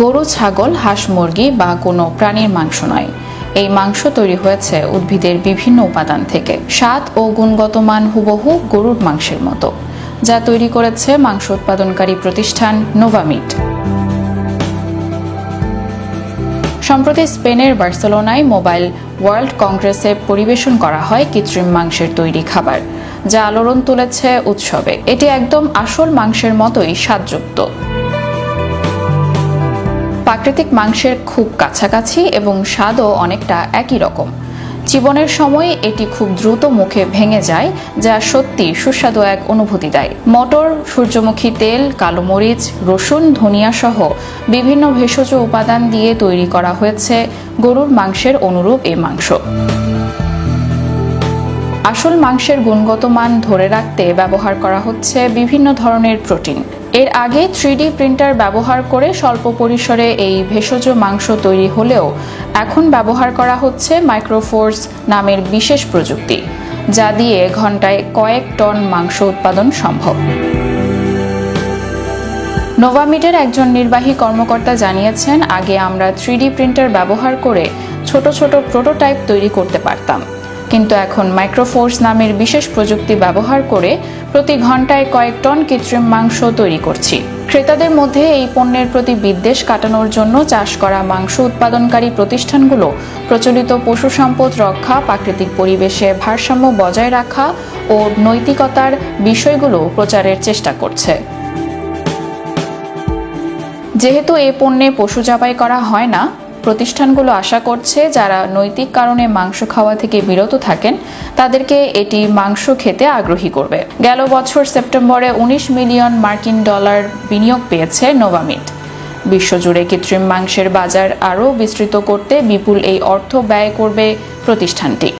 গরু, ছাগল, হাঁস, মুরগি বা কোনো প্রাণীর মাংস নয়। এই মাংস তৈরি হয়েছে উদ্ভিদের বিভিন্ন উপাদান থেকে। স্বাদ ও গুণগত মান হুবহু গরুর মাংসের মতো, যা তৈরি করেছে মাংস উৎপাদনকারী প্রতিষ্ঠান নোভামিট। সম্প্রতি স্পেনের বার্সেলোনায় মোবাইল ওয়ার্ল্ড কংগ্রেসে পরিবেশন করা হয় কৃত্রিম মাংসের তৈরি খাবার, যা আলোড়ন তুলেছে উৎসবে। এটি একদম আসল মাংসের মতোই স্বাদযুক্ত। প্রাকৃতিক মাংসের খুব কাছাকাছি এবং স্বাদও অনেকটা একই রকম। জীবনের সময় এটি খুব দ্রুত মুখে ভেঙে যায়, যা সত্যি সুস্বাদু এক অনুভূতি দেয়। মটর, সূর্যমুখী তেল, কালো মরিচ, রসুন, ধনিয়া সহ বিভিন্ন ভেষজ উপাদান দিয়ে তৈরি করা হয়েছে গরুর মাংসের অনুরূপ এই মাংস। আসল মাংসের গুণগত মান ধরে রাখতে ব্যবহার করা হচ্ছে বিভিন্ন ধরনের প্রোটিন। এর আগে থ্রিডি প্রিন্টার ব্যবহার করে স্বল্প পরিসরে এই ভেষজ মাংস তৈরি হলেও এখন ব্যবহার করা হচ্ছে মাইক্রোফোর্স নামের বিশেষ প্রযুক্তি, যা দিয়ে ঘন্টায় কয়েক টন মাংস উৎপাদন সম্ভব। নোভামিটের একজন নির্বাহী কর্মকর্তা জানিয়েছেন, আগে আমরা থ্রিডি প্রিন্টার ব্যবহার করে ছোট ছোট প্রোটোটাইপ তৈরি করতে পারতাম। কিন্তু এখন মাইক্রোফোর্স নামের বিশেষ প্রযুক্তি ব্যবহার করে প্রতি ঘন্টায় কয়েক টন কৃত্রিম মাংস তৈরি করছি। ক্রেতাদের মধ্যে এই পণ্যের প্রতি বিদ্বেষ কাটানোর জন্য চাষ করা মাংস উৎপাদনকারী প্রতিষ্ঠানগুলো প্রচলিত পশু সম্পদ রক্ষা, প্রাকৃতিক পরিবেশে ভারসাম্য বজায় রাখা ও নৈতিকতার বিষয়গুলো প্রচারের চেষ্টা করছে। যেহেতু এ পণ্যে পশু জবাই করা হয় না প্রতিষ্ঠানগুলো আশা করছে যারা নৈতিক কারণে মাংস খাওয়া থেকে বিরত থাকেন, তাদেরকে এটি মাংস খেতে আগ্রহী করবে। গেল বছর সেপ্টেম্বরে উনিশ মিলিয়ন মার্কিন ডলার বিনিয়োগ পেয়েছে নোভামিট। বিশ্বজুড়ে কৃত্রিম মাংসের বাজার আরও বিস্তৃত করতে বিপুল এই অর্থ ব্যয় করবে প্রতিষ্ঠানটি।